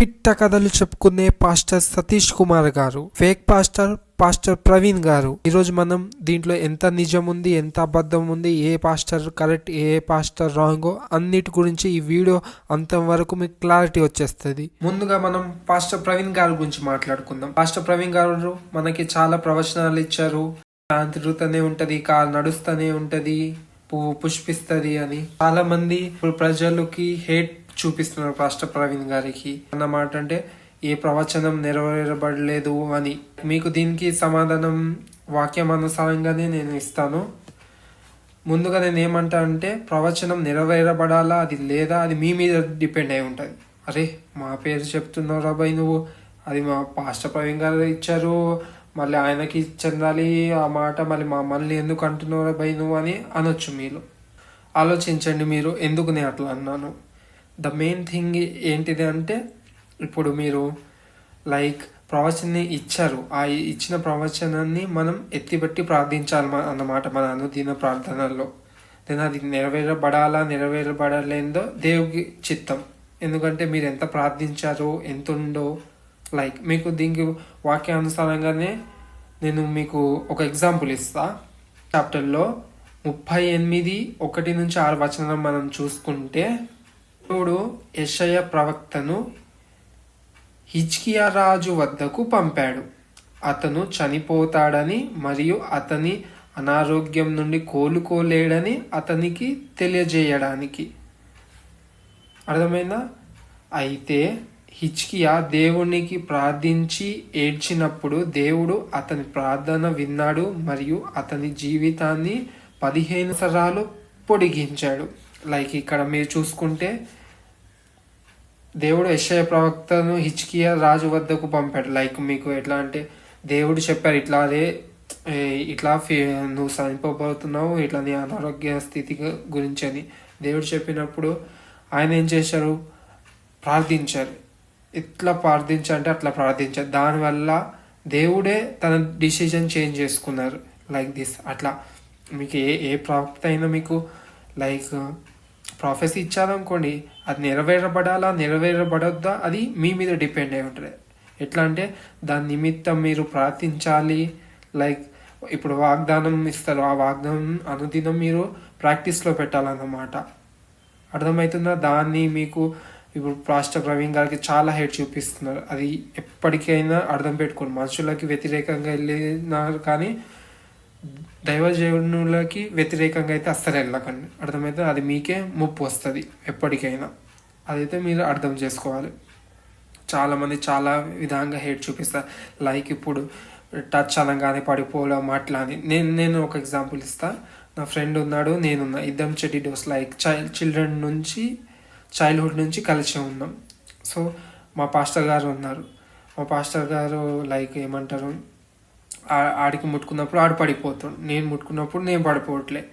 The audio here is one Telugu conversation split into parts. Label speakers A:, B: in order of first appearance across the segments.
A: పిట్ట కథలు చెప్పుకునే పాస్టర్ సతీష్ కుమార్ గారు ఫేక్ పాస్టర్ పాస్టర్ ప్రవీణ్ గారు. ఈరోజు మనం దీంట్లో ఎంత నిజం ఉంది ఎంత అబద్ధం ఉంది ఏ పాస్టర్ కరెక్ట్ ఏ పాస్టర్ రాంగో అన్నిటి గురించి ఈ వీడియో అంతం వరకు మీకు క్లారిటీ వచ్చేస్తుంది. ముందుగా మనం పాస్టర్ ప్రవీణ్ గారి గురించి మాట్లాడుకుందాం. పాస్టర్ ప్రవీణ్ గారు మనకి చాలా ప్రవచనాలు ఇచ్చారు. శాంతితోనే తిరుగుతూనే ఉంటది కాలు నడుస్తూనే ఉంటది పువ్వు అని. చాలా మంది ఇప్పుడు ప్రజలకి హేట్ చూపిస్తున్నారు పాస్టర్ ప్రవీణ్ గారికి. అన్నమాట అంటే ఏ ప్రవచనం నెరవేరబడలేదు అని. మీకు దీనికి సమాధానం వాక్యం అనుసారంగానే నేను ఇస్తాను. ముందుగా నేను ఏమంటా అంటే ప్రవచనం నెరవేరబడాలా? అది లేదా? అది మీ మీద డిపెండ్ అయి ఉంటుంది. అరే మా పేరు చెప్తున్నావు రాబాయ్ నువ్వు. అది మా పాస్టర్ ప్రవీణ్ గారు ఇచ్చారు. మళ్ళీ ఆయనకి చెందాలి ఆ మాట. మళ్ళీ మమ్మల్ని ఎందుకు అంటున్నావు రాబాయ్ నువ్వు అని అనొచ్చు మీరు ఆలోచించండి మీరు ఎందుకు నేను అట్లా అన్నాను? ద మెయిన్ థింగ్ ఏంటిది అంటే ఇప్పుడు మీరు లైక్ ప్రవచనాన్ని ఇచ్చారు. ఆ ఇచ్చిన ప్రవచనాన్ని మనం ఎత్తిపెట్టి ప్రార్థించాలి అన్నమాట మన అనుదిన ప్రార్థనల్లో. then అది నెరవేరబడాలా నెరవేరబడలేదో దేవుకి చిత్తం. ఎందుకంటే మీరు ఎంత ప్రార్థించారో ఎంత ఉందో లైక్ మీకు దీనికి వాక్యానుసారంగానే నేను మీకు ఒక ఎగ్జాంపుల్ ఇస్తా. చాప్టర్లో ముప్పై ఎనిమిది ఒకటి నుంచి ఆరు వచనం మనం చూసుకుంటే దేవుడు యషయ ప్రవక్తను హిజ్కియా రాజు వద్దకు పంపాడు. అతను చనిపోతాడని మరియు అతని అనారోగ్యం నుండి కోలుకోలేడని అతనికి తెలియజేయడానికి. అర్థమైందా? అయితే హిచ్కియా దేవునికి ప్రార్థించి ఏడ్చినప్పుడు దేవుడు అతని ప్రార్థన విన్నాడు మరియు అతని జీవితాన్ని పదిహేను సరాలు పొడిగించాడు. లైక్ ఇక్కడ మీరు చూసుకుంటే దేవుడు యశయ ప్రవక్తను హిచ్కియా రాజు వద్దకు పంపాడు. లైక్ మీకు ఎట్లా అంటే దేవుడు చెప్పారు ఇట్లా అదే ఇట్లా ఫీ- నువ్వు చనిపోబోతున్నావు ఇట్లా నీ అనారోగ్య స్థితి గురించి అని దేవుడు చెప్పినప్పుడు ఆయన ఏం చేశారు? ప్రార్థించారు. ఎట్లా ప్రార్థించంటే అట్లా ప్రార్థించారు. దానివల్ల దేవుడే తన డిసిజన్ చేంజ్ చేసుకున్నారు. లైక్ దిస్ అట్లా. మీకు ఏ ఏ ప్రవక్త అయినా మీకు లైక్ ప్రాఫెసీ ఇచ్చారనుకోండి అది నెరవేరబడాలా నెరవేరబడొద్దా అది మీ మీద డిపెండ్ అయి ఉంటుంది. ఎట్లా అంటే దాని నిమిత్తం మీరు ప్రార్థించాలి లైక్ ఇప్పుడు వాగ్దానం ఇస్తారు ఆ వాగ్దానం అనుదినం మీరు ప్రాక్టీస్లో పెట్టాలన్నమాట. అర్థమవుతుందా? దాన్ని మీకు ఇప్పుడు రాష్ట్ర ప్రవీణ్ గారికి చాలా హెడ్ చూపిస్తున్నారు. అది ఎప్పటికైనా అర్థం పెట్టుకోండి. మనుషులకి వ్యతిరేకంగా వెళ్ళినారు కానీ దైవజనులకి వ్యతిరేకంగా అయితే అస్సలు వెళ్ళకండి. అర్థమైతే అది మీకే ముప్పు వస్తుంది ఎప్పటికైనా. అదైతే మీరు అర్థం చేసుకోవాలి. చాలామంది చాలా విధంగా హేట్ చూపిస్తారు. లైక్ ఇప్పుడు టచ్ అనగానే పడిపోవడం అట్లా అని. నేను నేను ఒక ఎగ్జాంపుల్ ఇస్తా. నా ఫ్రెండ్ ఉన్నాడు నేనున్నా. ఇద్దరం చెడ్డి డోస్ లైక్ చైల్డ్ చిల్డ్రన్ నుంచి చైల్డ్హుడ్ నుంచి కలిసి ఉన్నాం. సో మా పాస్టర్ గారు ఉన్నారు. మా పాస్టర్ గారు లైక్ ఏమంటారు? ఆడికి ముట్టుకున్నప్పుడు ఆడు పడిపోతాడు. నేను ముట్టుకున్నప్పుడు నేను పడిపోవట్లే.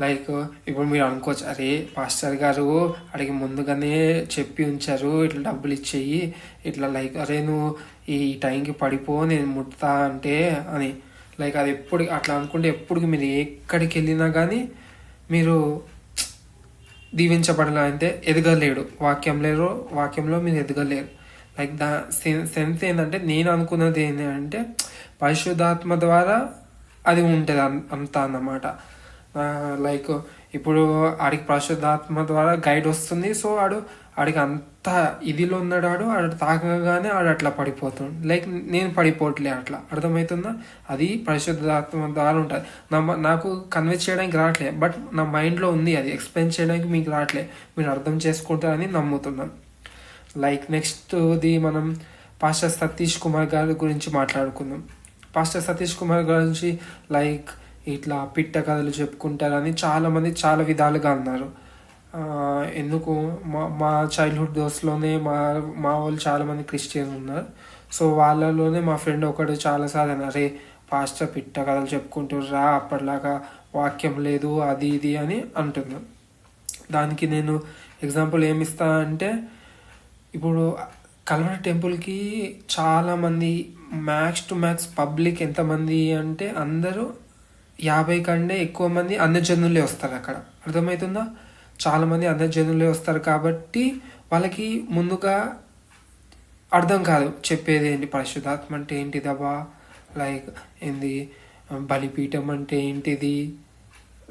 A: లైక్ ఇప్పుడు మీరు అనుకోవచ్చు అరే పాస్టర్ గారు ఆడికి ముందుగానే చెప్పి ఉంచారు ఇట్లా డబ్బులు ఇచ్చేయి ఇట్లా లైక్ అరే నువ్వు ఈ టైంకి పడిపో నేను ముట్టుతా అంటే అని. లైక్ అది ఎప్పుడు అట్లా అనుకుంటే ఎప్పుడు మీరు ఎక్కడికి వెళ్ళినా కానీ మీరు దీవించబడాలి అంటే ఎదగలేడు. వాక్యం లేరు వాక్యంలో మీరు ఎదగలేరు. లైక్ దా సెన్స్ ఏంటంటే నేను అనుకున్నది ఏంటంటే పరిశుద్ధాత్మ ద్వారా అది ఉంటుంది అంతా అన్నమాట. లైక్ ఇప్పుడు ఆడికి పరిశుద్ధాత్మ ద్వారా గైడ్ వస్తుంది. సో ఆడు ఆడికి అంత ఇదిలో ఉన్నాడు ఆడు ఆడు తాకగానే ఆడు అట్లా పడిపోతుంది లైక్ నేను పడిపోవట్లే అట్లా. అర్థమవుతుందా అది పరిశుద్ధాత్మ ద్వారా ఉంటుంది. నా నాకు కన్విన్స్ చేయడానికి రావట్లే బట్ నా మైండ్లో ఉంది అది. ఎక్స్ప్లెయిన్ చేయడానికి మీకు రావట్లే మీరు అర్థం చేసుకుంటారని నమ్ముతున్నాను. లైక్ నెక్స్ట్ది మనం పాస్టర్ సతీష్ కుమార్ గారి గురించి మాట్లాడుకుందాం. పాస్టర్ సతీష్ కుమార్ గురించి లైక్ ఇట్లా పిట్ట కథలు చెప్పుకుంటారని చాలామంది చాలా విధాలుగా అన్నారు. ఎందుకు? మా మా చైల్డ్హుడ్ దోస్లోనే మా మా వాళ్ళు చాలామంది క్రిస్టియన్ ఉన్నారు. సో వాళ్ళలోనే మా ఫ్రెండ్ ఒకడు చాలాసార్లు అన్నారు అరే పాస్టర్ పిట్ట కథలు చెప్పుకుంటుర్రా అప్పటిలాగా వాక్యం లేదు అది ఇది అని అంటున్నాను దానికి నేను ఎగ్జాంపుల్ ఏమిస్తా అంటే ఇప్పుడు కల్వరి టెంపుల్కి చాలామంది మ్యాక్స్ టు మ్యాక్స్ పబ్లిక్ ఎంతమంది అంటే అందరూ యాభై కంటే ఎక్కువ మంది అన్నజనులే వస్తారు అక్కడ. అర్థమవుతుందా చాలామంది అన్నజనులే వస్తారు కాబట్టి వాళ్ళకి ముందుగా అర్థం కాదు చెప్పేది ఏంటి పరిశుద్ధాత్మ అంటే ఏంటిదబ్బా? లైక్ ఏంది? బలిపీఠం అంటే ఏంటిది?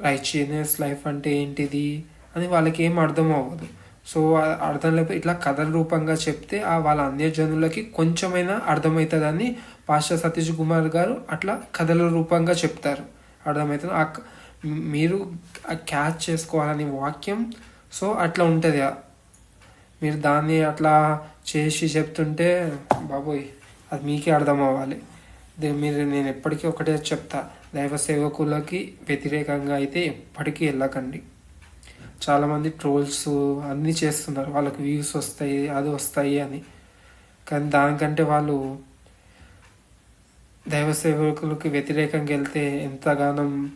A: రైచియనెస్ లైఫ్ అంటే ఏంటిది? అని వాళ్ళకి ఏం అర్థం అవ్వదు. సో అర్థం లేకపోతే ఇట్లా కథల రూపంగా చెప్తే ఆ వాళ్ళ అన్యజనులకి కొంచెమైనా అర్థమవుతుందని పాస్టర్ సతీష్ కుమార్ గారు అట్లా కథల రూపంగా చెప్తారు. అర్థమవుతుంది? ఆ మీరు క్యాచ్ చేసుకోవాలని వాక్యం సో అట్లా ఉంటుంది. మీరు దాన్ని అట్లా చేసి చెప్తుంటే బాబోయ్ అది మీకే అర్థం అవ్వాలి మీరు నేను ఎప్పటికీ ఒకటే చెప్తా. దైవ సేవకులకి వ్యతిరేకంగా అయితే ఎప్పటికీ వెళ్ళకండి. చాలామంది ట్రోల్స్ అన్నీ చేస్తున్నారు. వాళ్ళకి వ్యూస్ వస్తాయి అది వస్తాయి అని. కానీ దానికంటే వాళ్ళు దైవ సేవకులకి వ్యతిరేకంగా వెళ్తే ఎంతగానం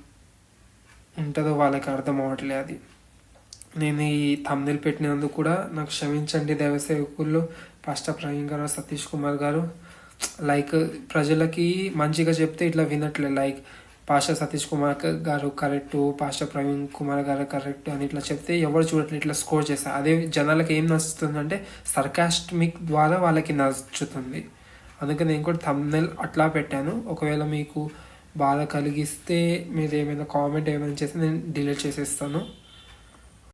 A: ఉంటుందో వాళ్ళకి అర్థం అవ్వట్లే అది. నేను ఈ తమ్నెల్ పెట్టినందుకు కూడా నాకు క్షమించండి దైవ సేవకుల్లో పాస్టర్ ప్రవీణ్ గారు సతీష్ కుమార్ గారు. లైక్ ప్రజలకి మంచిగా చెప్తే ఇట్లా వినట్లే. లైక్ పాస్టర్ సతీష్ కుమార్ గారు కరెక్ట్ పాస్టర్ ప్రవీణ్ కుమార్ గారు కరెక్ట్ అని ఇట్లా చెప్తే ఎవరు చూడట్లేదు ఇట్లా స్కోర్ చేస్తారు అదే జనాలకి ఏం నచ్చుతుందంటే సర్కాస్టిక్ ద్వారా వాళ్ళకి నచ్చుతుంది. అందుకే నేను కూడా థంబ్నెల్ అట్లా పెట్టాను. ఒకవేళ మీకు బాధ కలిగిస్తే మీరు ఏమైనా కామెంట్ ఏమైనా చేస్తే నేను డిలీట్ చేసేస్తాను.